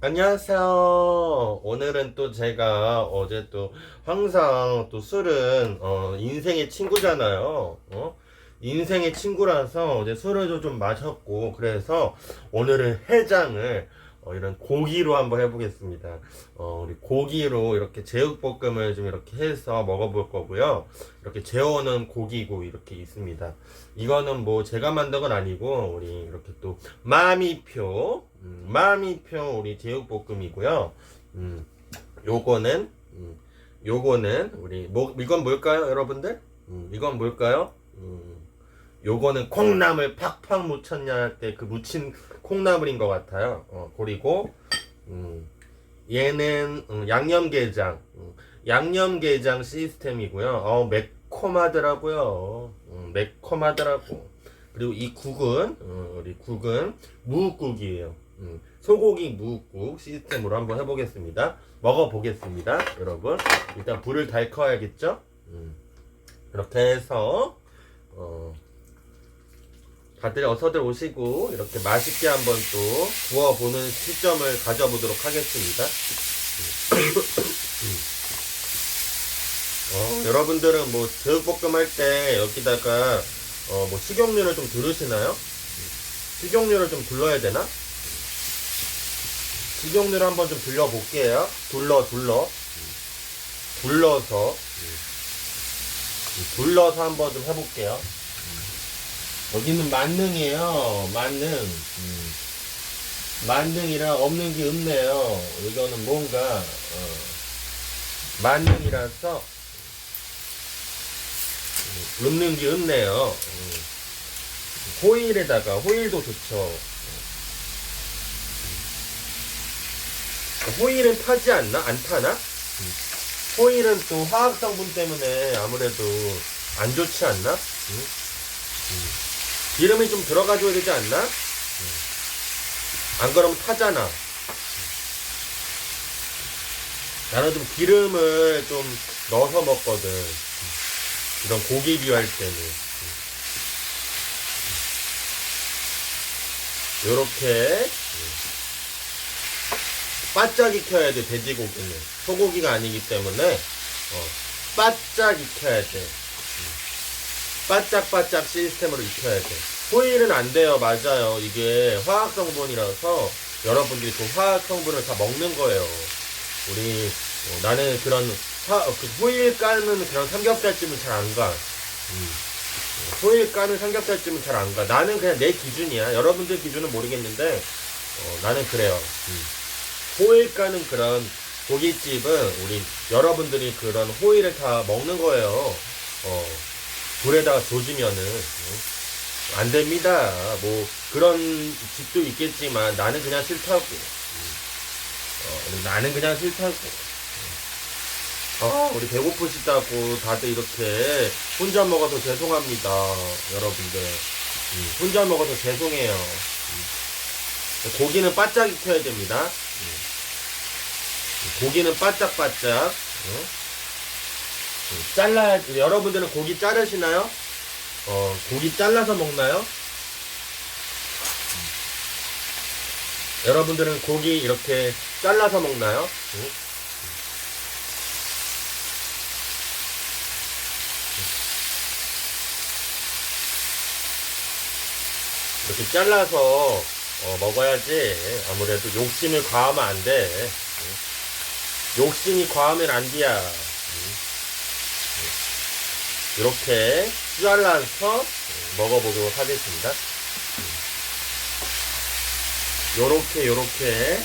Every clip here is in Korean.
안녕하세요. 오늘은 또 제가 어제 또 항상 또 술은 어, 인생의 친구잖아요. 어? 인생의 친구라서 어제 술을 좀- 좀 마셨고 그래서 오늘은 해장을 어, 이런 고기로 한번 해보겠습니다. 어, 우리 고기로 이렇게 제육볶음을 좀 이렇게 해서 먹어볼 거고요. 이렇게 재워놓은 고기고 이렇게 있습니다. 이거는 뭐 제가 만든 건 아니고 우리 이렇게 또 마미표 음, 마미표 우리 제육볶음이고요. 음, 요거는 음, 요거는 우리 뭐 이건 뭘까요, 여러분들? 음, 이건 뭘까요? 음, 요거는 콩나물 팍팍 묻혔냐 할 때그 묻힌 콩나물인 것 같아요. 어, 그리고 음, 얘는 음, 양념게장 음, 양념게장 시스템이고요. 어, 매콤하더라고요. 음, 매콤하더라고. 그리고 이 국은 어, 우리 국은 무국이에요. 음, 소고기 무국 시스템으로 한번 해보겠습니다. 먹어보겠습니다, 여러분. 일단 불을 달커야겠죠? 음, 이렇게 해서 어, 다들 어서들 오시고 이렇게 맛있게 한번 또 구워보는 시점을 가져보도록 하겠습니다. 어, 여러분들은 뭐 제육볶음 할 때 여기다가 어, 뭐 식용유를 좀 두르시나요? 식용유를 좀 둘러야 되나? 식용유를 한번 좀 둘러볼게요. 둘러 둘러 둘러서 둘러서 한번 좀 해볼게요. 여기는 만능이에요. 만능. 음. 만능이라 없는 게 없네요. 이거는 뭔가 어, 만능이라서 음, 없는 게 없네요. 음. 호일에다가 호일도 좋죠. 호일은 타지 않나? 안 타나? 음. 호일은 또 화학 성분 때문에 아무래도 안 좋지 않나? 음? 기름이 좀 들어가줘야 되지 않나? 안 그러면 타잖아. 나는 좀 기름을 좀 넣어서 먹거든. 이런 고기 비유할 때는. 요렇게 바짝 익혀야 돼, 돼지고기는. 소고기가 아니기 때문에, 어, 바짝 익혀야 돼. 바짝바짝 시스템으로 익혀야 돼. 호일은 안 돼요. 맞아요. 이게 화학 성분이라서 여러분들이 그 화학 성분을 다 먹는 거예요. 우리 어, 나는 그런 화, 어, 그 호일 까는 그런 삼겹살집은 잘 안 가. 음. 호일 까는 삼겹살집은 잘 안 가. 나는 그냥 내 기준이야. 여러분들 기준은 모르겠는데 어, 나는 그래요. 음. 호일 까는 그런 고깃집은 우리 여러분들이 그런 호일을 다 먹는 거예요. 어. 불에다가 조지면은 어, 안 됩니다. 뭐 그런 집도 있겠지만 나는 그냥 싫다고. 어, 나는 그냥 싫다고. 어, 우리 배고프시다고 다들 이렇게 혼자 먹어서 죄송합니다, 여러분들. 음, 혼자 먹어서 죄송해요. 음. 고기는 바짝 익혀야 됩니다. 음. 고기는 바짝바짝. 어? 잘라 여러분들은 고기 자르시나요? 어 고기 잘라서 먹나요? 여러분들은 고기 이렇게 잘라서 먹나요? 응? 이렇게 잘라서 어, 먹어야지 아무래도 욕심을 과하면 안 돼. 응? 욕심이 과하면 안 돼야. 이렇게 잘라서 먹어보도록 하겠습니다. 요렇게 요렇게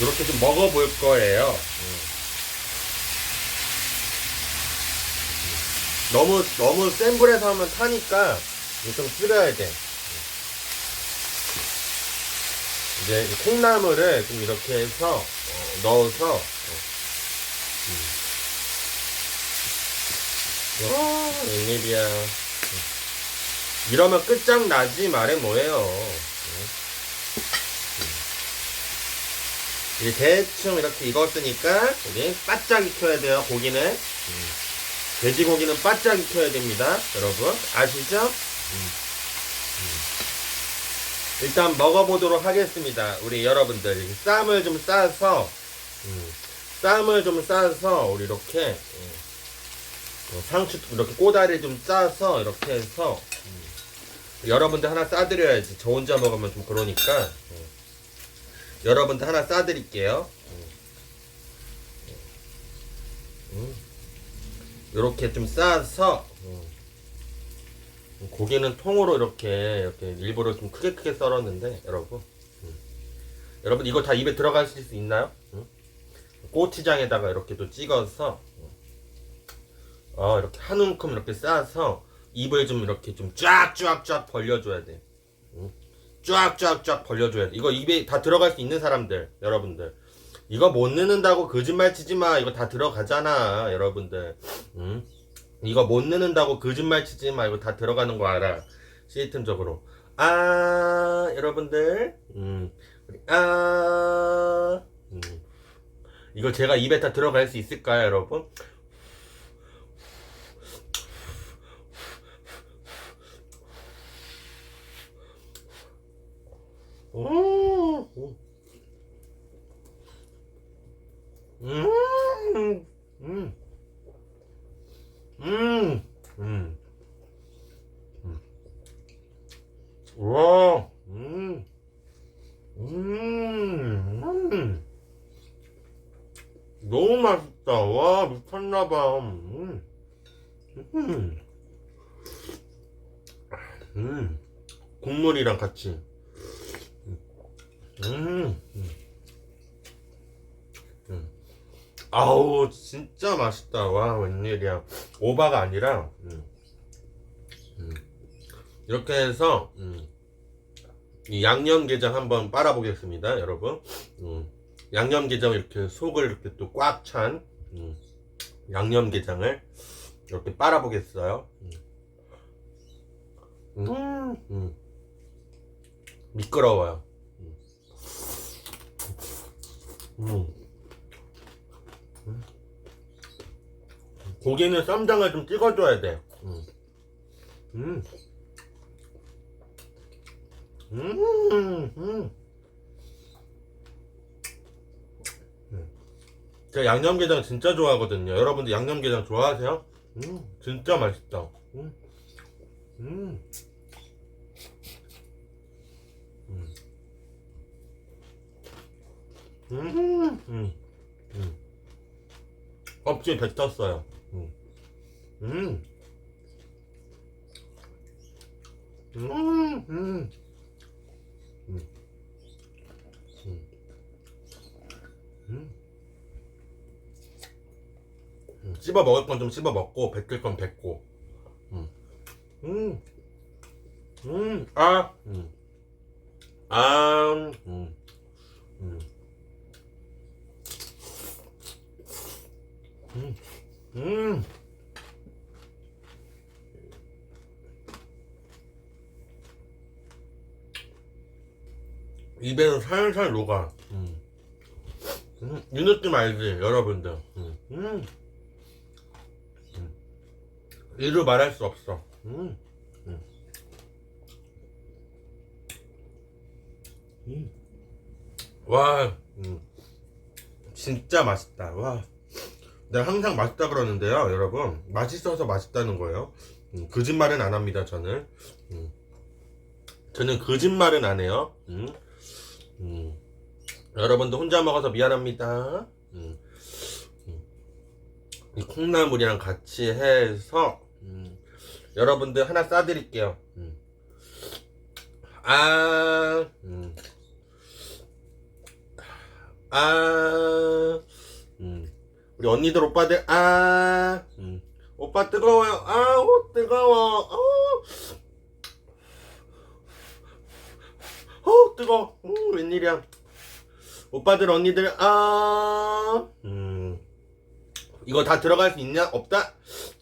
요렇게 좀 먹어볼 거예요. 너무 너무 센 불에서 하면 타니까 좀 줄여야 돼. 이제 이 콩나물을 좀 이렇게 해서 어, 넣어서 와, 웬일이야. 이러면 끝장나지 말해 뭐예요. 이제 대충 이렇게 익었으니까 우리 바짝 익혀야 돼요 고기는 돼지고기는 바짝 익혀야 됩니다 여러분 아시죠? 일단 먹어보도록 하겠습니다. 우리 여러분들 쌈을 좀 싸서 음, 쌈을 좀 싸서 우리 이렇게 음, 어, 상추 이렇게 꼬다리 좀 싸서 이렇게 해서 음, 여러분들 하나 싸드려야지. 저 혼자 먹으면 좀 그러니까 음, 여러분들 하나 싸드릴게요. 이렇게 좀 싸서 음, 고기는 통으로 이렇게 이렇게 일부러 좀 크게 크게 썰었는데 여러분 음. 여러분 이거 다 입에 들어가실 수 있나요? 음? 고추장에다가 이렇게 또 찍어서 음. 어 이렇게 한 움큼 이렇게 싸서 입을 좀 이렇게 좀 쫙쫙쫙 벌려줘야 돼. 음. 쫙쫙쫙 벌려줘야 돼. 이거 입에 다 들어갈 수 있는 사람들 여러분들 이거 못 넣는다고 거짓말 치지 마. 이거 다 들어가잖아 여러분들. 음. 이거 못 넣는다고 거짓말 치지 마. 이거 다 들어가는 거 알아. 시스템적으로. 아, 여러분들. 음. 아. 음. 이거 제가 입에 다 들어갈 수 있을까요, 여러분? 음. 음. 음. 음, 음, 음. 와, 음, 음, 음. 너무 맛있다. 와, 미쳤나봐. 음, 음, 음. 국물이랑 같이. 음, 음. 음. 아우 진짜 맛있다 와 웬일이야 오바가 아니라 음. 음. 이렇게 해서 음. 이 양념게장 한번 빨아보겠습니다 여러분 음. 양념게장 이렇게 속을 이렇게 또 꽉 찬 음. 양념게장을 이렇게 빨아보겠어요 음. 음. 음. 미끄러워요 음. 음. 고기는 쌈장을 좀 찍어줘야 돼. 음. 음. 음. 음. 음. 제가 양념게장 진짜 좋아하거든요. 여러분들 양념게장 좋아하세요? 음, 진짜 맛있다. 음. 음. 음. 음. 음. 음. 껍질 뱉었어요. 음. 음. 음. 음. 음. 음. 음. 씹어 먹을 건 좀 씹어 먹고 뱉을 건 뱉고. 음. 음. 음. 아. 음. 아. 음. 음. 음. 음. 입에는 살살 녹아. 음. 음. 이 느낌 알지, 여러분들. 음. 음. 음. 이루 말할 수 없어. 음. 음. 음. 와, 음. 진짜 맛있다. 와. 내가 항상 맛있다 그러는데요, 여러분. 맛있어서 맛있다는 거예요. 음, 거짓말은 안 합니다, 저는. 음. 저는 거짓말은 안 해요. 음. 음. 여러분도 혼자 먹어서 미안합니다. 음. 음. 이 콩나물이랑 같이 해서 음. 여러분들 하나 싸드릴게요. 음. 아, 음. 아, 음. 우리 언니들 오빠들 아 음. 오빠 뜨거워요 아우 뜨거워 아우 어 뜨거 음, 웬일이야 오빠들 언니들 아 음. 이거 다 들어갈 수 있냐? 없다?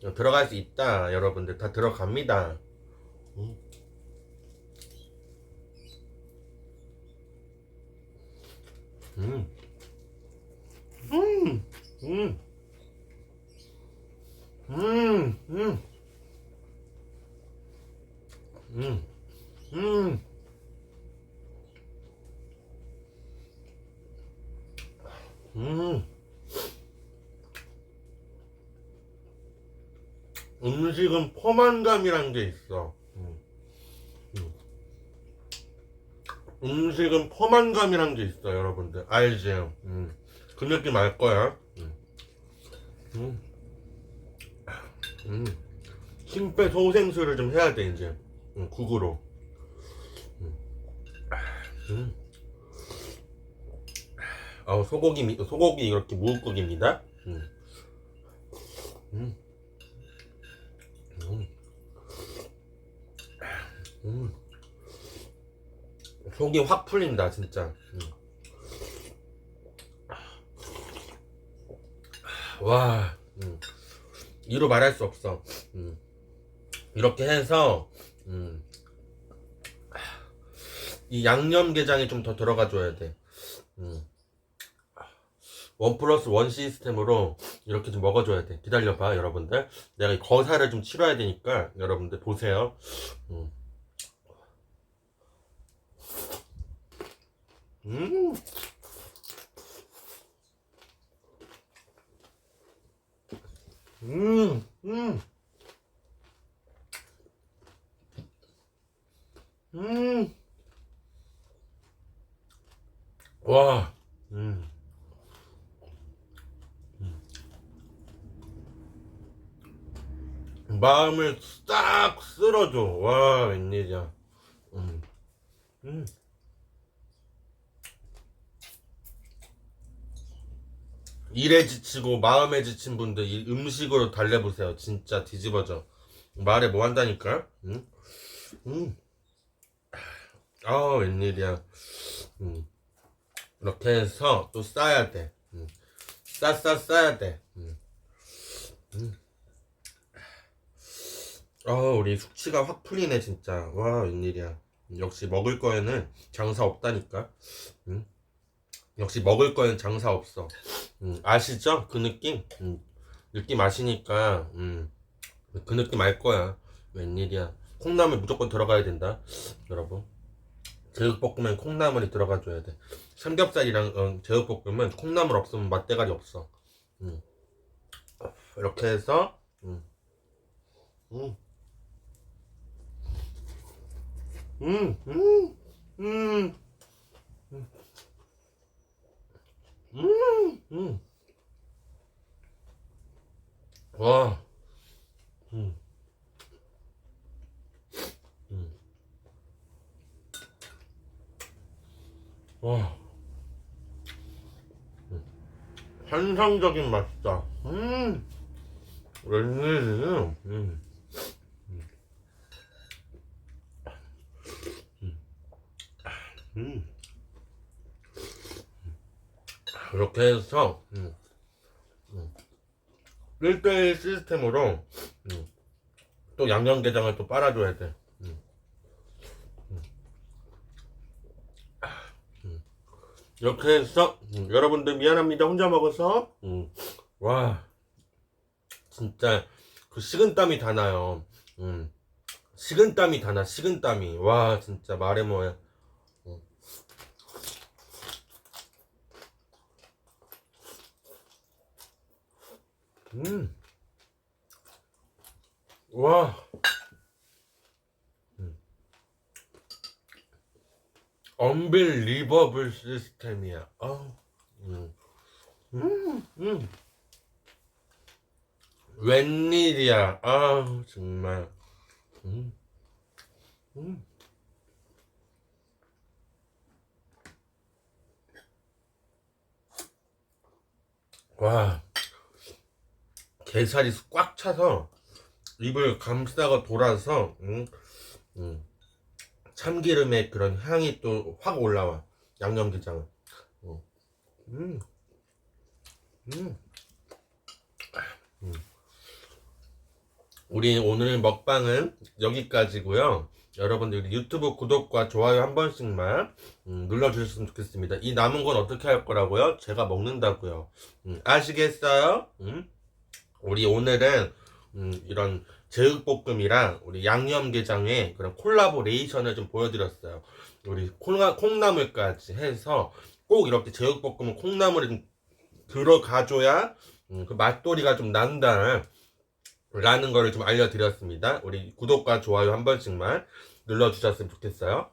어, 들어갈 수 있다. 여러분들 다 들어갑니다. 음. 음. 음. 음. 음. 음. 음. 음. 음. 음. 음식은 포만감이란 게 있어. 음. 음. 음식은 포만감이란 게 있어, 여러분들. 알지? 음. 그 느낌 알 거야. 음. 음. 음. 심폐소생술을 좀 해야 돼, 이제. 음, 국으로. 음. 음. 어, 소고기, 미- 소고기 이렇게 무국국입니다. 음. 음. 음. 음. 속이 확 풀린다, 진짜. 음. 와, 음. 이로 말할 수 없어. 음. 이렇게 해서, 음. 이 양념게장이 좀 더 들어가 줘야 돼. 음. 원 플러스 원 시스템으로 이렇게 좀 먹어줘야 돼. 기다려봐, 여러분들. 내가 이 거사를 좀 치러야 되니까, 여러분들 보세요. 음. 음. 음, 음. 음. 와, 음. 마음을 싹 쓸어줘. 와, 웬일이야. 음. 음. 일에 지치고 마음에 지친 분들 이 음식으로 달래보세요. 진짜 뒤집어져. 말에 뭐 한다니까? 응? 음. 아, 웬일이야. 음. 이렇게 해서 또 싸야 돼. 음. 싸, 싸, 싸야 돼. 음. 음. 아, 우리 숙취가 확 풀리네, 진짜. 와, 웬일이야. 역시 먹을 거에는 장사 없다니까. 응? 역시 먹을 거에는 장사 없어. 음, 아시죠? 그 느낌? 음, 느낌 아시니까, 음, 그 느낌 알 거야. 웬일이야. 콩나물 무조건 들어가야 된다. 여러분. 제육볶음엔 콩나물이 들어가줘야 돼. 삼겹살이랑 어, 제육볶음은 콩나물 없으면 맛대가리 없어. 음. 이렇게 해서, 음. 음. 음, 음, 음, 음, 음. 와, 음, 음. 와, 음. 환상적인 맛이다. 음, 웬일이야? 음. 음. 이렇게 해서 음. 음. 1대1 시스템으로 음. 또 양념게장을 또 빨아줘야 돼. 음. 음. 음. 이렇게 해서 음, 여러분들 미안합니다. 혼자 먹어서 음. 와 진짜 그 식은땀이 다 나요. 음. 식은땀이 다 나. 식은땀이 와 진짜 말해 뭐해. 음. 와. 음. 언빌리버블 시스템이야. 어. 음. 음. 음. 웬일이야. 아, 정말. 음. 음. 와. 게살이 꽉 차서 입을 감싸고 돌아서 음, 음, 참기름의 그런 향이 또 확 올라와 양념게장은 음, 음, 음. 음. 우리 오늘 먹방은 여기까지고요 여러분들 유튜브 구독과 좋아요 한 번씩만 음, 눌러주셨으면 좋겠습니다 이 남은 건 어떻게 할 거라고요? 제가 먹는다고요 음, 아시겠어요? 음? 우리 오늘은 음, 이런 제육볶음이랑 우리 양념게장의 그런 콜라보레이션을 좀 보여드렸어요. 우리 콩나, 콩나물까지 해서 꼭 이렇게 제육볶음은 콩나물이 좀 들어가줘야 음, 그 맛돌이가 좀 난다. 라는 거를 좀 알려드렸습니다. 우리 구독과 좋아요 한 번씩만 눌러주셨으면 좋겠어요.